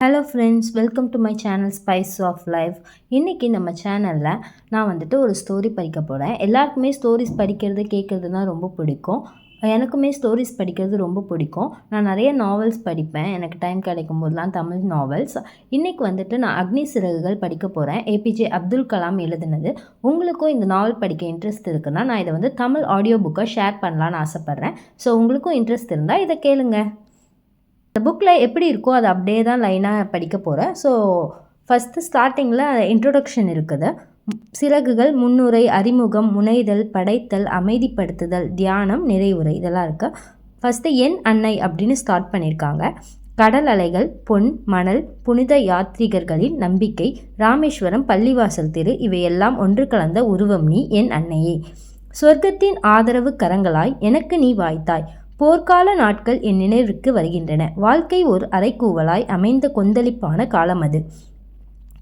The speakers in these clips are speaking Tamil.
Hello friends welcome to my channel spice of life இன்றைக்கி நம்ம சேனலில் நான் வந்துட்டு ஒரு ஸ்டோரி படிக்க போகிறேன் எல்லாருக்குமே ஸ்டோரிஸ் படிக்கிறது கேட்குறதுனா ரொம்ப பிடிக்கும். எனக்குமே ஸ்டோரிஸ் படிக்கிறது ரொம்ப பிடிக்கும். நான் நிறைய நாவல்ஸ் படிப்பேன். எனக்கு டைம் கிடைக்கும் போதெல்லாம் தமிழ் நாவல்ஸ் இன்றைக்கி வந்துட்டு நான் அக்னி சிறகுகள் படிக்க போகிறேன் ஏபிஜே அப்துல் கலாம் எழுதுனது. உங்களுக்கும் இந்த நாவல் படிக்க இன்ட்ரெஸ்ட் இருக்குன்னா நான் இதை வந்து தமிழ் ஆடியோ புக்கை ஷேர் பண்ணலான்னு ஆசைப்பட்றேன். ஸோ உங்களுக்கும் இன்ட்ரெஸ்ட் இருந்தால் இதை கேளுங்கள் இந்த புக்கில் எப்படி இருக்கோ அது அப்படியே தான் லைனாக படிக்க போகிறேன் ஸோ ஃபஸ்ட்டு ஸ்டார்டிங்கில் இன்ட்ரொடக்ஷன் இருக்குது. சிறகுகள் முன்னுரை அறிமுகம் முனைதல் படைத்தல் அமைதிப்படுத்துதல் தியானம் நிறைவுரை இதெல்லாம் இருக்குது ஃபஸ்ட்டு என் அன்னை அப்படின்னு ஸ்டார்ட் பண்ணியிருக்காங்க கடல் அலைகள் பொன் மணல் புனித யாத்ரீகர்களின் நம்பிக்கை ராமேஸ்வரம் பள்ளிவாசல் தெரு இவையெல்லாம் ஒன்று கலந்த உருவம் நீ என் அன்னையே. சொர்க்கத்தின் ஆதரவு கரங்களாய் எனக்கு நீ வாய்த்தாய். போர்க்கால நாட்கள் என் நினைவிற்கு வருகின்றன. வாழ்க்கை ஒரு அரைக்கூவலாய் அமைந்த கொந்தளிப்பான காலம் அது.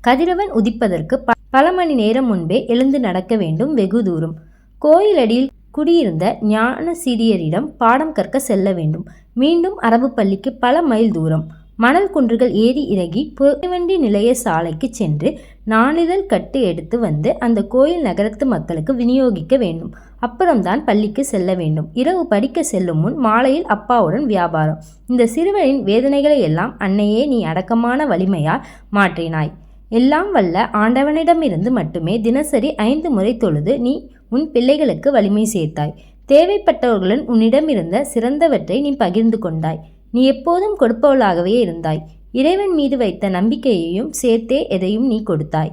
கதிரவன் உதிப்பதற்கு ப- பல மணி நேரம் முன்பே எழுந்து நடக்க வேண்டும் வெகு தூரம். கோயிலடியில் குடியிருந்த ஞான சீரியரிடம் பாடம் கற்க செல்ல வேண்டும். மீண்டும் அரபு பள்ளிக்கு பல மைல் தூரம். மணல் குன்றுகள் ஏறி இறங்கி புகைவண்டி நிலைய சாலைக்கு சென்று நாளிதழ் கட்டு எடுத்து வந்து அந்த கோயில் நகரத்து மக்களுக்கு விநியோகிக்க வேண்டும். அப்புறம்தான் பள்ளிக்கு செல்ல வேண்டும். இரவு படிக்க செல்லும் முன் மாலையில் அப்பாவுடன் வியாபாரம். இந்த சிறுவனின் வேதனைகளை எல்லாம் அன்னையே நீ அடக்கமான வலிமையால் மாற்றினாய். எல்லாம் வல்ல ஆண்டவனிடமிருந்து மட்டுமே தினசரி ஐந்து முறை தொழுது நீ உன் பிள்ளைகளுக்கு வலிமை சேர்த்தாய். தேவைப்பட்டவர்களுடன் உன்னிடமிருந்த சிறந்தவற்றை நீ பகிர்ந்து கொண்டாய். நீ எப்போதும் கொடுப்பவளாகவே இருந்தாய். இறைவன் மீது வைத்த நம்பிக்கையையும் சேர்த்தே எதையும் நீ கொடுத்தாய்.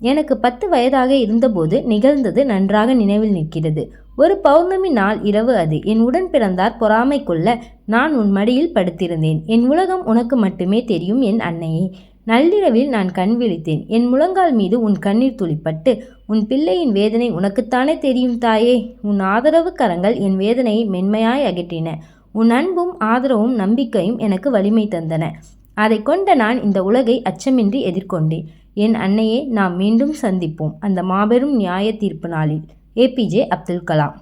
எனக்கு பத்து வயதாக இருந்தபோது நிகழ்ந்தது நன்றாக நினைவில் நிற்கிறது. ஒரு பௌர்ணமி நாள் இரவு அது. என் உடன் பிறந்தார் பொறாமை கொள்ள நான் உன் மடியில் படுத்திருந்தேன். என் உலகம் உனக்கு மட்டுமே தெரியும் என் அன்னையே. நள்ளிரவில் நான் கண் விழித்தேன். என் முழங்கால் மீது உன் கண்ணீர் துளிப்பட்டு உன் பிள்ளையின் வேதனை உனக்குத்தானே தெரியும் தாயே. உன் ஆதரவு கரங்கள் என் வேதனையை மென்மையாய் அகற்றின. உன் அன்பும் ஆதரவும் நம்பிக்கையும் எனக்கு வலிமை தந்தன. அதை கொண்ட நான் இந்த உலகை அச்சமின்றி எதிர்கொண்டேன். என் அன்னையே நாம் மீண்டும் சந்திப்போம். அந்த மாபெரும் நியாய தீர்ப்பு நாளில். ஏபிஜே அப்துல் கலாம்.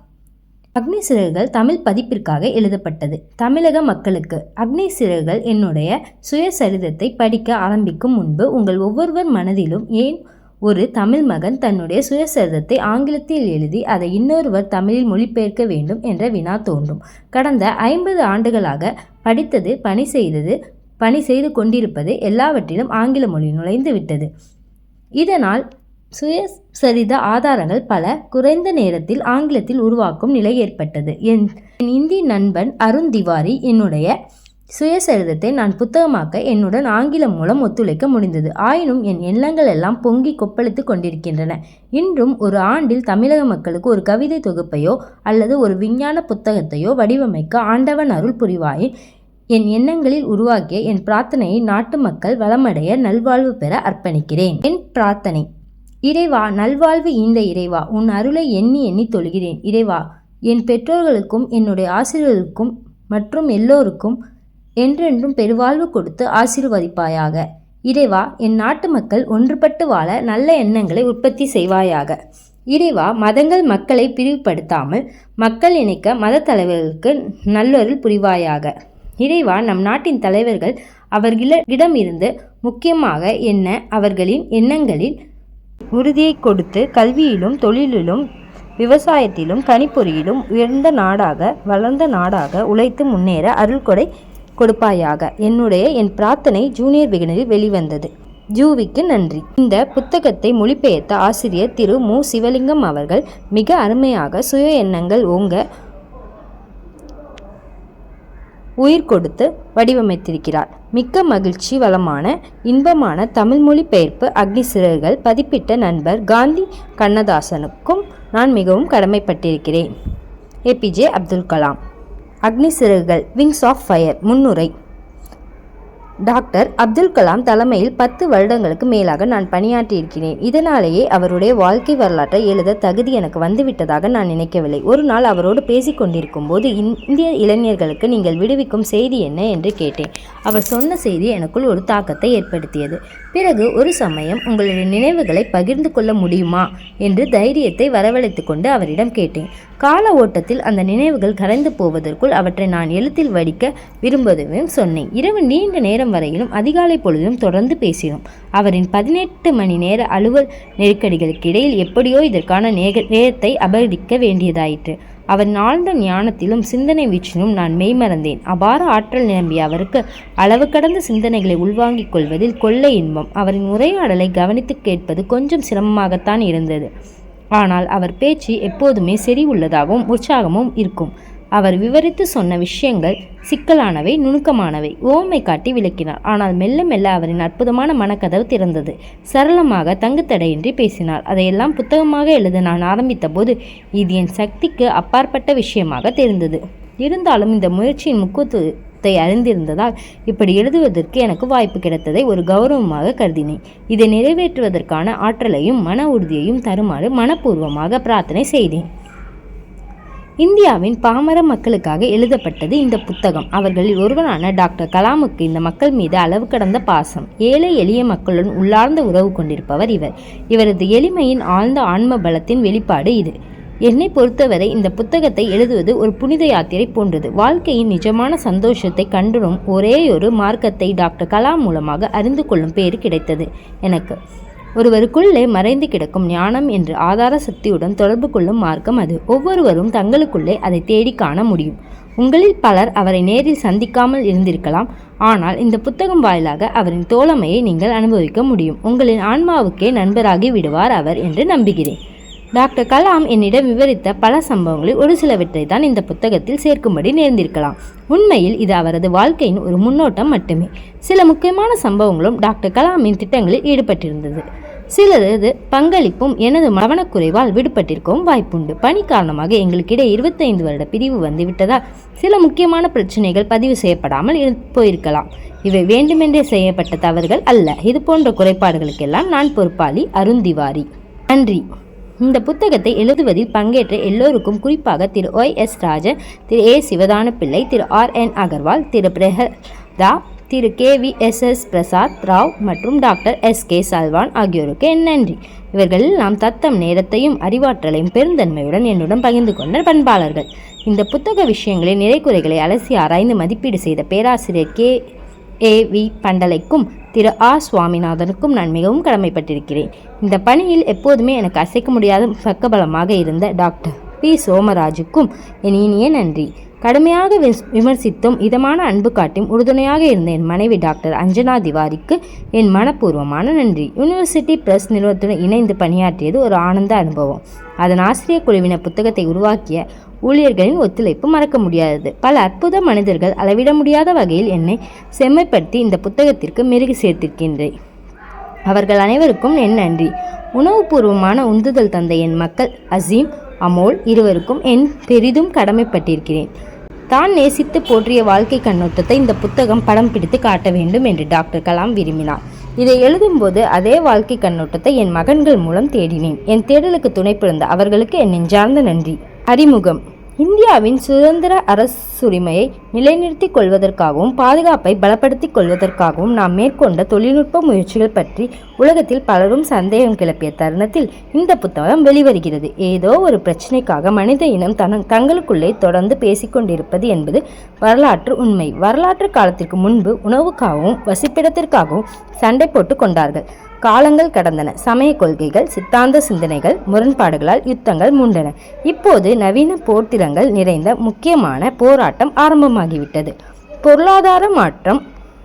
அக்னி சிறகுகள் தமிழ் பதிப்பிற்காக எழுதப்பட்டது. தமிழக மக்களுக்கு அக்னி சிறகுகள் என்னுடைய சுயசரிதத்தை படிக்க ஆரம்பிக்கும் முன்பு உங்கள் ஒவ்வொருவர் மனதிலும் ஏன் ஒரு தமிழ் மகன் தன்னுடைய சுயசரிதத்தை ஆங்கிலத்தில் எழுதி அதை இன்னொருவர் தமிழில் மொழிபெயர்க்க வேண்டும் என்ற வினா தோன்றும். கடந்த ஐம்பது ஆண்டுகளாக படித்தது பணி செய்தது பணி செய்து கொண்டிருப்பது எல்லாவற்றிலும் ஆங்கில மொழி நுழைந்து விட்டது. இதனால் சுயசரித ஆதாரங்கள் பல குறைந்த நேரத்தில் ஆங்கிலத்தில் உருவாக்கும் நிலை ஏற்பட்டது. என் என் இந்தி நண்பன் அருண் திவாரி என்னுடைய சுயசரிதத்தை நான் புத்தகமாக்க என்னுடன் ஆங்கிலம் மூலம் ஒத்துழைக்க முடிந்தது. ஆயினும் என் எண்ணங்கள் எல்லாம் பொங்கி கொப்பளித்து கொண்டிருக்கின்றன. இன்றும் ஒரு ஆண்டில் தமிழக மக்களுக்கு ஒரு கவிதை தொகுப்பையோ அல்லது ஒரு விஞ்ஞான புத்தகத்தையோ வடிவமைக்க ஆண்டவன் அருள் புரிவாயின் என் எண்ணங்களில் உருவாக்கிய என் பிரார்த்தனையை நாட்டு மக்கள் வளமடைய நல்வாழ்வு பெற அர்ப்பணிக்கிறேன். என் பிரார்த்தனை இறைவா நல்வாழ்வு ஈந்த இறைவா உன் அருளை எண்ணி எண்ணி தொழுகிறேன். இறைவா என் பெற்றோர்களுக்கும் என்னுடைய ஆசிரியர்களுக்கும் மற்றும் எல்லோருக்கும் என்றென்றும் பெருவாழ்வு கொடுத்து ஆசீர்வதிப்பாயாக. இறைவா என் நாட்டு மக்கள் ஒன்றுபட்டு வாழ நல்ல எண்ணங்களை உற்பத்தி செய்வாயாக. இறைவா மதங்கள் மக்களை பிரிவுபடுத்தாமல் மக்கள் இணைக்க மத தலைவர்களுக்கு நல்லொருள் புரிவாயாக. இறைவா நம் நாட்டின் தலைவர்கள் அவர்களிடமிருந்து முக்கியமாக என்ன அவர்களின் எண்ணங்களில் உறுதியை கொடுத்து கல்வியிலும் தொழிலிலும் விவசாயத்திலும் கணிப்பொறியிலும் உயர்ந்த நாடாக வளர்ந்த நாடாக உழைத்து முன்னேற அருள்கொடை கொடுப்பாயாக. என்னுடைய என் பிரார்த்தனை ஜூனியர் விகனரில் வெளிவந்தது. ஜூவிக்கு நன்றி. இந்த புத்தகத்தை மொழிபெயர்த்த ஆசிரியர் திரு மு. சிவலிங்கம் அவர்கள் மிக அருமையாக சுய எண்ணங்கள் ஓங்க உயிர் கொடுத்து வடிவமைத்திருக்கிறார். மிக்க மகிழ்ச்சி வளமான இன்பமான தமிழ் மொழி பெயர்ப்பு அக்னி சிறகுகள் பதிப்பிட்ட நண்பர் காந்தி கண்ணதாசனுக்கும் நான் மிகவும் கடமைப்பட்டிருக்கிறேன். APJ Abdul Kalam. Agni Siragugal wings of fire முன்னுரை. டாக்டர் அப்துல் கலாம் தலைமையில் பத்து வருடங்களுக்கு மேலாக நான் பணியாற்றியிருக்கிறேன். இதனாலேயே அவருடைய வாழ்க்கை வரலாற்றை எழுத தகுதி எனக்கு வந்துவிட்டதாக நான் நினைக்கவில்லை. ஒரு நாள் அவரோடு பேசிக்கொண்டிருக்கும் போது இந்திய இளைஞர்களுக்கு நீங்கள் விடுவிக்கும் செய்தி என்ன? என்று கேட்டேன். அவர் சொன்ன செய்தி எனக்குள் ஒரு தாக்கத்தை ஏற்படுத்தியது. பிறகு ஒரு சமயம் உங்களுடைய நினைவுகளை பகிர்ந்து கொள்ள முடியுமா என்று தைரியத்தை வரவழைத்து கொண்டு அவரிடம் கேட்டேன். கால ஓட்டத்தில் அந்த நினைவுகள் கரைந்து போவதற்குள் அவற்றை நான் எழுத்தில் வடிக்க விரும்புவதையும் சொன்னேன். இரவு நீண்ட நேரம் வரையிலும் அதிகாலை பொழுதிலும் தொடர்ந்து பேசினோம். அவரின் பதினெட்டு மணி நேர அலுவல் நெருக்கடிகளுக்கு இடையில் எப்படியோ இதற்கான நேக நேரத்தை அபகரிக்க வேண்டியதாயிற்று. அவர் ஆழ்ந்த ஞானத்திலும் சிந்தனை வீச்சிலும் நான் மெய்மறந்தேன். அபார ஆற்றல் நிரம்பிய அவருக்கு அளவு கடந்த சிந்தனைகளை உள்வாங்கிக் கொள்வதில் கொள்ளை இன்பம். அவரின் உரையாடலை கவனித்து கேட்பது கொஞ்சம் சிரமமாகத்தான் இருந்தது. ஆனால் அவர் பேச்சு எப்போதுமே செறிவுள்ளதாகவும் உற்சாகமும் இருக்கும். அவர் விவரித்து சொன்ன விஷயங்கள் சிக்கலானவை நுணுக்கமானவை. ஓமை காட்டி விளக்கினார். ஆனால் மெல்ல மெல்ல அவரின் அற்புதமான மனக்கதவு திறந்தது. சரளமாக தங்குத்தடையின்றி பேசினார். அதையெல்லாம் புத்தகமாக எழுத நான் ஆரம்பித்த போது இது என் சக்திக்கு அப்பாற்பட்ட விஷயமாக தெரிந்தது. இருந்தாலும் இந்த முயற்சியின் முக்கியத்துவத்தை அறிந்திருந்ததால் இப்படி எழுதுவதற்கு எனக்கு வாய்ப்பு கிடைத்ததை ஒரு கௌரவமாக கருதினேன். இதை நிறைவேற்றுவதற்கான ஆற்றலையும் மன உறுதியையும் தருமாறு மனப்பூர்வமாக பிரார்த்தனை செய்தேன். இந்தியாவின் பாமர மக்களுக்காக எழுதப்பட்டது இந்த புத்தகம். அவர்களில் ஒருவரான டாக்டர் கலாமுக்கு இந்த மக்கள் மீது அளவு கடந்த பாசம். ஏழை எளிய மக்களுடன் உள்ளார்ந்த உறவு கொண்டிருப்பவர் இவர். இவரது எளிமையின் ஆழ்ந்த ஆன்ம பலத்தின் வெளிப்பாடு இது. என்னை பொறுத்தவரை இந்த புத்தகத்தை எழுதுவது ஒரு புனித யாத்திரை போன்றது. வாழ்க்கையின் நிஜமான சந்தோஷத்தை கண்டுடும் ஒரேயொரு மார்க்கத்தை டாக்டர் கலாம் மூலமாக அறிந்து கொள்ளும் பேறு கிடைத்தது எனக்கு. ஒருவருக்குள்ளே மறைந்து கிடக்கும் ஞானம் என்று ஆதார சக்தியுடன் தொடர்பு கொள்ளும் மார்க்கம் அது. ஒவ்வொருவரும் தங்களுக்குள்ளே அதை தேடி காண முடியும். உங்களில் பலர் அவரை நேரில் சந்திக்காமல் இருந்திருக்கலாம். ஆனால் இந்த புத்தகம் வாயிலாக அவரின் தோழமையை நீங்கள் அனுபவிக்க முடியும். உங்களின் ஆன்மாவுக்கே நண்பராகி விடுவார் அவர் என்று நம்புகிறேன். டாக்டர் கலாம் என்னிடம் விவரித்த பல சம்பவங்களில் ஒரு சிலவற்றை தான் இந்த புத்தகத்தில் சேர்க்கும்படி நேர்ந்திருக்கலாம். உண்மையில் இது அவரது வாழ்க்கையின் ஒரு முன்னோட்டம் மட்டுமே. சில முக்கியமான சம்பவங்களும் டாக்டர் கலாமின் திட்டங்களில் ஈடுபட்டிருந்தது. சிலரது பங்களிப்பும் எனது மவனக்குறைவால் விடுபட்டிருக்கவும் வாய்ப்புண்டு. பணி காரணமாக எங்களுக்கிடையே இருபத்தைந்து வருட பிரிவு வந்துவிட்டதால் சில முக்கியமான பிரச்சனைகள் பதிவு செய்யப்படாமல் போயிருக்கலாம். இவை வேண்டுமென்றே செய்யப்பட்ட தவறுகள் அல்ல. இது போன்ற குறைபாடுகளுக்கெல்லாம் நான் பொறுப்பாளி அருந்திவாரி. நன்றி. இந்த புத்தகத்தை எழுதுவதில் பங்கேற்ற எல்லோருக்கும் குறிப்பாக Thiru Y S Rajan Thiru A Sivadana Pillai Thiru R N Agarwal Thiru Prahatha Thiru K V S S Prasad Rao மற்றும் டாக்டர் எஸ் கே சல்வான் ஆகியோருக்கு என் நன்றி. இவர்களில் நாம் தத்தம் நேரத்தையும் அறிவாற்றலையும் பெருந்தன்மையுடன் என்னுடன் பகிர்ந்து கொண்ட பண்பாளர்கள். இந்த புத்தக விஷயங்களின் நிறைக்குறைகளை அலசி ஆராய்ந்து மதிப்பீடு செய்த பேராசிரியர் கே ஏ. வி. பண்டலைக்கும் திரு. ஆ. சுவாமிநாதனுக்கும் நான் மிகவும் கடமைப்பட்டிருக்கிறேன். இந்த பணியில் எப்போதுமே எனக்கு அசைக்க முடியாத பக்கபலமாக இருந்த டாக்டர் பி. சோமராஜுக்கும் என் இனிய நன்றி. கடுமையாக விமர்சித்தும் இதமான அன்பு காட்டியும் உறுதுணையாக இருந்த என் மனைவி டாக்டர் அஞ்சனா திவாரிக்கு என் மனப்பூர்வமான நன்றி. யூனிவர்சிட்டி பிரஸ் நிறுவனத்துடன் இணைந்து பணியாற்றியது ஒரு ஆனந்த அனுபவம். அதன் ஆசிரியர் குழுவின புத்தகத்தை உருவாக்கிய ஊழியர்களின் ஒத்துழைப்பு மறக்க முடியாதது. பல அற்புத மனிதர்கள் அளவிட முடியாத வகையில் என்னை செம்மைப்படுத்தி இந்த புத்தகத்திற்கு மெருகு சேர்த்திருக்கின்றேன். அவர்கள் அனைவருக்கும் என் நன்றி. உணவுபூர்வமான உந்துதல் தந்த என் மக்கள் அசீம் அமோல் இருவருக்கும் என் பெரிதும் கடமைப்பட்டிருக்கிறேன். தான் நேசித்து போற்றிய வாழ்க்கை கண்ணோட்டத்தை இந்த புத்தகம் படம் பிடித்து காட்ட வேண்டும் என்று டாக்டர் கலாம் விரும்பினார். இதை எழுதும்போது அதே வாழ்க்கை கண்ணோட்டத்தை என் மகன்கள் மூலம் தேடினேன். என் தேடலுக்கு துணை பிறந்த அவர்களுக்கு என் நெஞ்சார்ந்த நன்றி. அறிமுகம். இந்தியாவின் சுதந்திர அரசுரிமையை நிலைநிறுத்திக் கொள்வதற்காகவும் பாதுகாப்பை பலப்படுத்திக் கொள்வதற்காகவும் நாம் மேற்கொண்ட தொழில்நுட்ப முயற்சிகள் பற்றி உலகத்தில் பலரும் சந்தேகம் கிளப்பிய தருணத்தில் இந்த புத்தகம் வெளிவருகிறது. ஏதோ ஒரு பிரச்சனைக்காக மனித இனம் தன தங்களுக்குள்ளே தொடர்ந்து பேசிக்கொண்டிருப்பது என்பது வரலாற்று உண்மை. வரலாற்று காலத்திற்கு முன்பு உணவுக்காகவும் வசிப்பிடத்திற்காகவும் சண்டை போட்டு கொண்டார்கள். காலங்கள் கடந்தன. சமய கொள்கைகள் சித்தாந்த சிந்தனைகள் முரண்பாடுகளால் யுத்தங்கள் மூண்டன. இப்போது நவீன போர்த்திரங்கள் நிறைந்த முக்கியமான போராட்டம் ஆரம்பமாகிவிட்டது. பொருளாதார மாற்றம்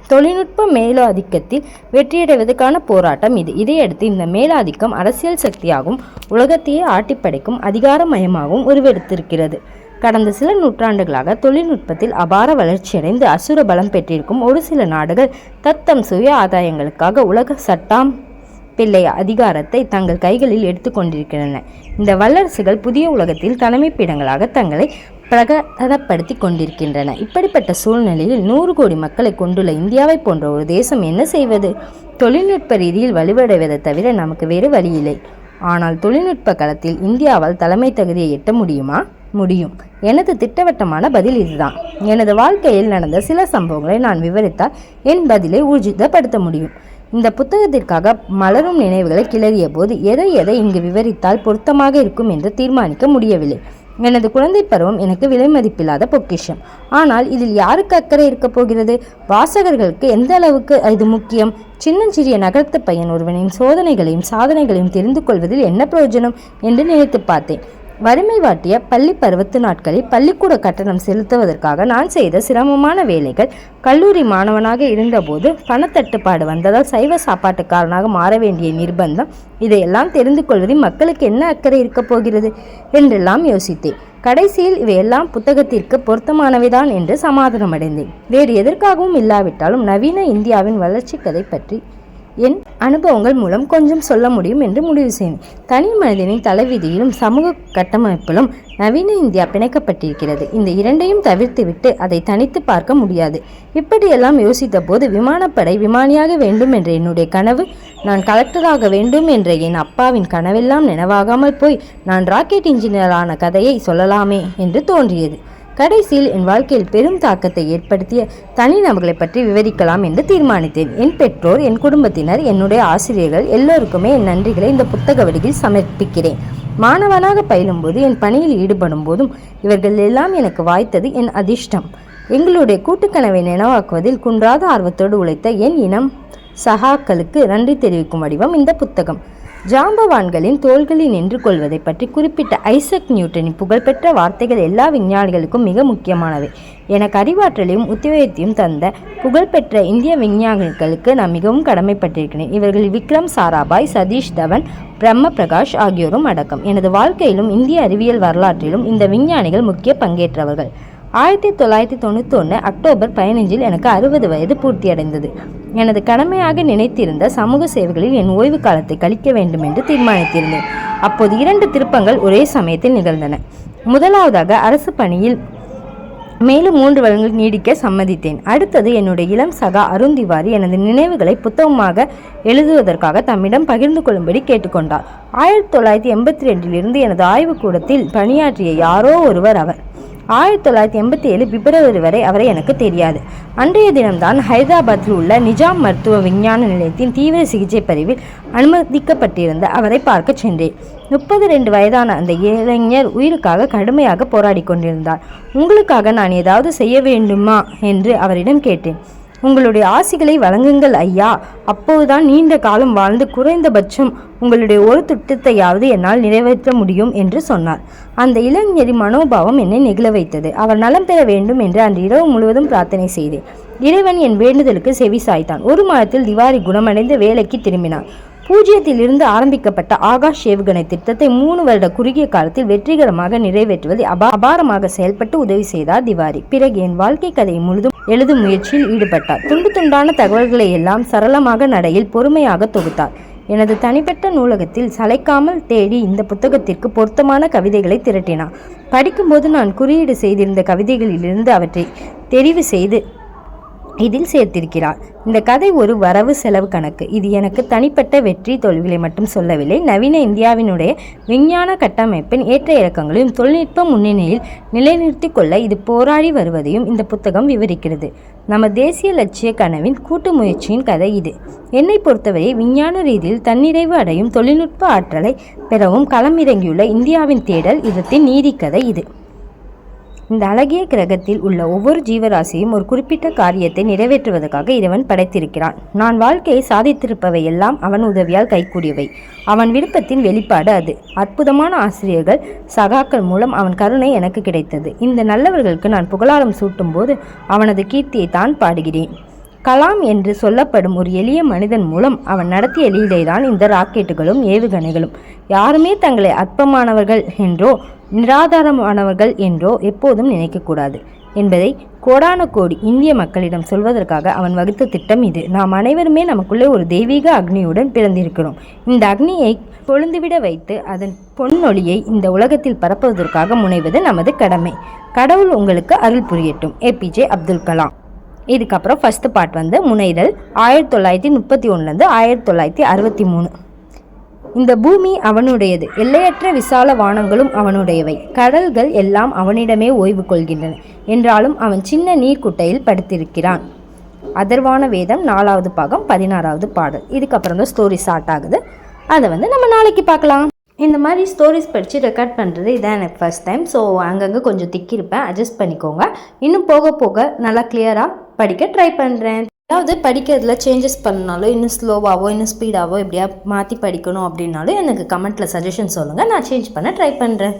தொழில்நுட்ப மேலாதிக்கத்தில் வெற்றியடைவதற்கான போராட்டம் இது. இதையடுத்து இந்த மேலாதிக்கம் அரசியல் சக்தியாகவும் உலகத்தையே ஆட்டிப்படைக்கும் அதிகாரமயமாகவும் உருவெடுத்திருக்கிறது. கடந்த சில நூற்றாண்டுகளாக தொழில்நுட்பத்தில் அபார வளர்ச்சியடைந்து அசுர பலம் பெற்றிருக்கும் ஒரு சில நாடுகள் தத்தம் சுய ஆதாயங்களுக்காக உலக சட்டாம் பிள்ளை அதிகாரத்தை தங்கள் கைகளில் எடுத்துக்கொண்டிருக்கின்றன இந்த வல்லரசுகள் புதிய உலகத்தில் தலைமைப்பிடங்களாக தங்களை பிரகடனப்படுத்தி கொண்டிருக்கின்றன. இப்படிப்பட்ட சூழ்நிலையில் நூறு கோடி மக்களை கொண்டுள்ள இந்தியாவை போன்ற ஒரு தேசம் என்ன செய்வது? தொழில்நுட்ப ரீதியில் வலுவடைவதை தவிர நமக்கு வேறு வழியில்லை. ஆனால் தொழில்நுட்ப களத்தில் இந்தியாவால் தலைமை தகுதியை எட்ட முடியுமா? முடியும். எனது திட்டவட்டமான பதில் இதுதான். எனது வாழ்க்கையில் நடந்த சில சம்பவங்களை நான் விவரித்தால் என் பதிலை ஊர்ஜிதப்படுத்த முடியும். இந்த புத்தகத்திற்காக மலரும் நினைவுகளை கிளறிய போது எதை எதை இங்கு விவரித்தால் பொருத்தமாக இருக்கும் என்று தீர்மானிக்க முடியவில்லை. எனது குழந்தை பருவம் எனக்கு விலை மதிப்பில்லாத பொக்கிஷம். ஆனால் இதில் யாருக்கு அக்கறை இருக்கப் போகிறது? வாசகர்களுக்கு எந்த அளவுக்கு இது முக்கியம்? சின்னஞ்சிறிய நகரத்து பையன் ஒருவனின் சோதனைகளையும் சாதனைகளையும் தெரிந்து கொள்வதில் என்ன பிரயோஜனம்? என்று நினைத்து பார்த்தேன். வறுமை வாட்டிய பள்ளி பருவத்து நாட்களில் பள்ளிக்கூட கட்டணம் செலுத்துவதற்காக நான் செய்த சிரமமான வேலைகள் கல்லூரி மாணவனாக இருந்தபோது பணத்தட்டுப்பாடு வந்ததால் சைவ சாப்பாட்டுக்காரனாக மாற வேண்டிய நிர்பந்தம். இதையெல்லாம் தெரிந்து கொள்வதில் மக்களுக்கு என்ன அக்கறை இருக்கப் போகிறது? என்றெல்லாம் யோசித்தேன். கடைசியில் இவையெல்லாம் புத்தகத்திற்கு பொருத்தமானவைதான் என்று சமாதானமடைந்தேன். வேறு எதற்காகவும் இல்லாவிட்டாலும் நவீன இந்தியாவின் வளர்ச்சி கதை பற்றி என் அனுபவங்கள் மூலம் கொஞ்சம் சொல்ல முடியும் என்று முடிவு செய்தேன். தனி மனிதனின் தலைவிதியிலும் சமூக கட்டமைப்பிலும் நவீன இந்தியா பிணைக்கப்பட்டிருக்கிறது. இந்த இரண்டையும் தவிர்த்துவிட்டு அதை தனித்து பார்க்க முடியாது. இப்படியெல்லாம் யோசித்த போது விமானப்படை விமானியாக வேண்டும் என்ற என்னுடைய கனவு நான் கலெக்டராக வேண்டும் என்ற என் அப்பாவின் கனவெல்லாம் நினைவாகாமல் போய் நான் ராக்கெட் இன்ஜினியரான கதையை சொல்லலாமே என்று தோன்றியது. கடைசியில் என் வாழ்க்கையில் பெரும் தாக்கத்தை ஏற்படுத்திய தனிநபர்களை பற்றி விவரிக்கலாம் என்று தீர்மானித்தேன். என் பெற்றோர் என் குடும்பத்தினர் என்னுடைய ஆசிரியர்கள் எல்லோருக்குமே என் நன்றிகளை இந்த புத்தக வடிவில் சமர்ப்பிக்கிறேன். மாணவனாக பயிலும்போது என் பணியில் ஈடுபடும் போதும் இவர்கள் எல்லாம் எனக்கு வாய்த்தது என் அதிர்ஷ்டம். எங்களுடைய கூட்டுக்கனவை நினைவாக்குவதில் குன்றாத ஆர்வத்தோடு உழைத்த என் இனம் சகாக்களுக்கு நன்றி தெரிவிக்கும் வடிவம் இந்த புத்தகம். ஜாம்பவான்களின் தோள்களில் நின்று கொள்வதை பற்றி குறிப்பிட்ட ஐசக் நியூட்டனின் புகழ்பெற்ற வார்த்தைகள் எல்லா விஞ்ஞானிகளுக்கும் மிக முக்கியமானவை. எனக்கு அறிவாற்றலையும் உத்வேகத்தையும் தந்த புகழ்பெற்ற இந்திய விஞ்ஞானிகளுக்கு நான் மிகவும் கடமைப்பட்டிருக்கிறேன். இவர்கள் விக்ரம் சாராபாய் சதீஷ் தவன் பிரம்ம பிரகாஷ் ஆகியோரும் அடக்கம். எனது வாழ்க்கையிலும் இந்திய அறிவியல் வரலாற்றிலும் இந்த விஞ்ஞானிகள் முக்கிய பங்கேற்றவர்கள். ஆயிரத்தி தொள்ளாயிரத்தி தொண்ணூற்றி ஒன்று அக்டோபர் பதினஞ்சில் எனக்கு அறுபது வயது பூர்த்தியடைந்தது. எனது கடமையாக நினைத்திருந்த சமூக சேவைகளில் என் ஓய்வு காலத்தை கழிக்க வேண்டும் என்று தீர்மானித்திருந்தேன். அப்போது இரண்டு திருப்பங்கள் ஒரே சமயத்தில் நிகழ்ந்தன. முதலாவதாக அரசு பணியில் மேலும் மூன்று வருடங்கள் நீடிக்க சம்மதித்தேன். அடுத்தது என்னுடைய இளம் சகா அருண் திவாரி எனது நினைவுகளை புத்தகமாக எழுதுவதற்காக தம்மிடம் பகிர்ந்து கொள்ளும்படி கேட்டுக்கொண்டார். ஆயிரத்தி தொள்ளாயிரத்தி எண்பத்தி ரெண்டிலிருந்து எனது ஆய்வுக்கூடத்தில் பணியாற்றிய யாரோ ஒருவர் அவர். ஆயிரத்தி தொள்ளாயிரத்தி எண்பத்தி ஏழு பிப்ரவரி வரை அவரை எனக்கு தெரியாது. அன்றைய தினம்தான் ஹைதராபாத்தில் உள்ள நிஜாம் மருத்துவ விஞ்ஞான நிலையத்தின் தீவிர சிகிச்சை பிரிவில் அனுமதிக்கப்பட்டிருந்த அவரை பார்க்க சென்றேன். முப்பது ரெண்டு வயதான அந்த இளைஞர் உயிருக்காக கடுமையாக போராடி கொண்டிருந்தார். உங்களுக்காக நான் ஏதாவது செய்ய வேண்டுமா? என்று அவரிடம் கேட்டேன். உங்களுடைய ஆசிகளை வழங்குங்கள் ஐயா. அப்போதுதான் நீண்ட காலம் வாழ்ந்து குறைந்தபட்சம் உங்களுடைய ஒரு திட்டத்தையாவது என்னால் நிறைவேற்ற முடியும் என்று சொன்னார். அந்த இளைஞரின் மனோபாவம் என்னை நெகிழ வைத்தது. அவர் நலம் பெற வேண்டும் என்று அன்று இரவு முழுவதும் பிரார்த்தனை செய்தேன். இறைவன் என் வேண்டுதலுக்கு செவி சாய்த்தான். ஒரு மாதத்தில் திவாரி குணமடைந்து வேலைக்கு திரும்பினார் பூஜ்ஜியத்திலிருந்து ஆரம்பிக்கப்பட்ட ஆகாஷ் ஏவுகணை திட்டத்தை மூணு வருட குறுகிய காலத்தில் வெற்றிகரமாக நிறைவேற்றுவதில் அபா அபாரமாக செயல்பட்டு உதவி செய்தார் திவாரி. பிறகு என் வாழ்க்கை கதையை முழுதும் எழுதும் முயற்சியில் ஈடுபட்டார். துண்டு துண்டான தகவல்களை எல்லாம் சரளமாக நடையில் பொறுமையாக தொகுத்தார். எனது தனிப்பட்ட நூலகத்தில் சளைக்காமல் தேடி இந்த புத்தகத்திற்கு பொருத்தமான கவிதைகளை திரட்டினார். படிக்கும்போது நான் குறியீடு செய்திருந்த கவிதைகளிலிருந்து அவற்றை தெரிவு செய்து இதில் சேர்த்திருக்கிறார். இந்த கதை ஒரு வரவு செலவு கணக்கு. இது எனக்கு தனிப்பட்ட வெற்றி தோல்விகளை மட்டும் சொல்லவில்லை. நவீன இந்தியாவினுடைய விஞ்ஞான கட்டமைப்பின் ஏற்ற இறக்கங்களையும் தொழில்நுட்ப முன்னணியில் நிலைநிறுத்தி கொள்ள இது போராடி வருவதையும் இந்த புத்தகம் விவரிக்கிறது. நம்ம தேசிய லட்சிய கனவின் கூட்டு முயற்சியின் கதை இது. என்னை பொறுத்தவரை விஞ்ஞான ரீதியில் தன்னிறைவு அடையும் தொழில்நுட்ப ஆற்றலை பெறவும் களமிறங்கியுள்ள இந்தியாவின் தேடல் இதத்தின் நீதிக்கதை இது. இந்த அழகிய கிரகத்தில் உள்ள ஒவ்வொரு ஜீவராசியும் ஒரு குறிப்பிட்ட காரியத்தை நிறைவேற்றுவதற்காக இறைவன் படைத்திருக்கிறான். நான் வாழ்க்கையை சாதித்திருப்பவை எல்லாம் அவன் உதவியால் கைகூடியவை. அவன் விருப்பத்தின் வெளிப்பாடு அது. அற்புதமான ஆசிரியர்கள் சகாக்கள் மூலம் அவன் கருணை எனக்கு கிடைத்தது. இந்த நல்லவர்களுக்கு நான் புகழாரம் சூட்டும் போது அவனது கீர்த்தியை தான் பாடுகிறேன். கலாம் என்று சொல்லப்படும் ஒரு எளிய மனிதன் மூலம் அவன் நடத்திய லீலைதான் இந்த ராக்கெட்டுகளும் ஏவுகணைகளும். யாருமே தங்களை அற்பமானவர்கள் என்றோ நிராதாரமானவர்கள் என்றோ எப்போதும் நினைக்கக்கூடாது என்பதை கோடான கோடி இந்திய மக்களிடம் சொல்வதற்காக அவன் வகுத்த திட்டம் இது. நாம் அனைவருமே நமக்குள்ளே ஒரு தெய்வீக அக்னியுடன் பிறந்திருக்கிறோம். இந்த அக்னியை கொழுந்துவிட வைத்து அதன் பொன்னொழியை இந்த உலகத்தில் பரப்புவதற்காக முனைவது நமது கடமை. கடவுள் உங்களுக்கு அருள் புரியட்டும். ஏபிஜே அப்துல் கலாம். இதுக்கப்புறம் ஃபஸ்ட்டு பார்ட் வந்து முனைதல் ஆயிரத்தி தொள்ளாயிரத்தி முப்பத்தி ஒன்றுலேருந்து ஆயிரத்தி தொள்ளாயிரத்தி அறுபத்தி மூணு. இந்த பூமி அவனுடையது. எல்லையற்ற விசால வானங்களும் அவனுடையவை. கடல்கள் எல்லாம் அவனிடமே ஓய்வு கொள்கின்றன. என்றாலும் அவன் சின்ன நீர்க்குட்டையில் படுத்திருக்கிறான். அதர்வான வேதம் நாலாவது பாகம் பதினாறாவது பாடல். இதுக்கப்புறம் தான் ஸ்டோரி ஸ்டார்ட் ஆகுது. அதை வந்து நம்ம நாளைக்கு பார்க்கலாம். இந்த மாதிரி ஸ்டோரிஸ் படித்து ரெக்கார்ட் பண்ணுறது இதான் எனக்கு ஃபர்ஸ்ட் டைம் ஸோ அங்கங்கே கொஞ்சம் திக்கிருப்பேன். அட்ஜஸ்ட் பண்ணிக்கோங்க. இன்னும் போக போக நல்லா கிளியராக படிக்க ட்ரை பண்ணுறேன் அதாவது படிக்கிறதுல சேஞ்சஸ் பண்ணாலும் இன்னும் ஸ்லோவாகவோ இன்னும் ஸ்பீடாகவோ எப்படியா மாற்றி படிக்கணும் அப்படின்னாலும் எனக்கு கமெண்ட்டில் சஜஷன் சொல்லுங்கள் நான் சேஞ்ச் பண்ண ட்ரை பண்ணுறேன்